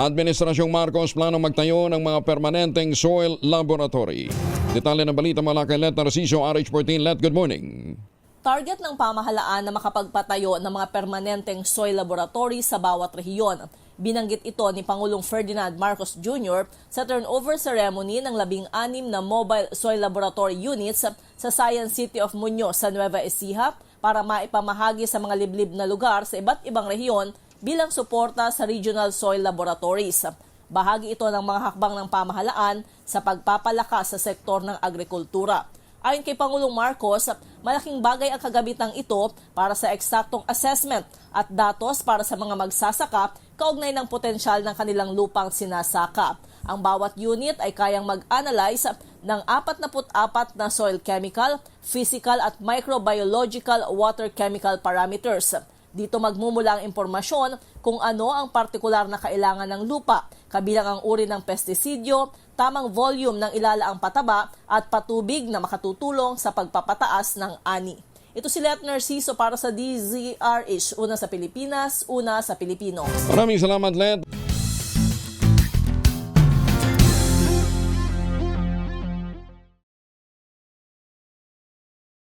Administrasyong Marcos planong magtayo ng mga permanenteng soil laboratory. Detalye ng balita mula kay Let Narciso, RH14. Let, good morning. Target ng pamahalaan na makapagpatayo ng mga permanenteng soil laboratory sa bawat rehiyon. Binanggit ito ni Pangulong Ferdinand Marcos Jr. sa turnover ceremony ng labing-anim na mobile soil laboratory units sa Science City of Muñoz sa Nueva Ecija para maipamahagi sa mga liblib na lugar sa iba't ibang rehiyon bilang suporta sa regional soil laboratories. Bahagi ito ng mga hakbang ng pamahalaan sa pagpapalakas sa sektor ng agrikultura. Ayon kay Pangulong Marcos, malaking bagay ang kagamitang ito para sa eksaktong assessment at datos para sa mga magsasaka kaugnay ng potensyal ng kanilang lupang sinasaka. Ang bawat unit ay kayang mag-analyze ng 44 na soil chemical, physical at microbiological water chemical parameters. Dito magmumula ang impormasyon kung ano ang partikular na kailangan ng lupa, kabilang ang uri ng pestisidyo, tamang volume ng ilalaang pataba at patubig na makatutulong sa pagpapataas ng ani. Ito si Let Narciso para sa DZRH, una sa Pilipinas, una sa Pilipino. Maraming salamat, Let.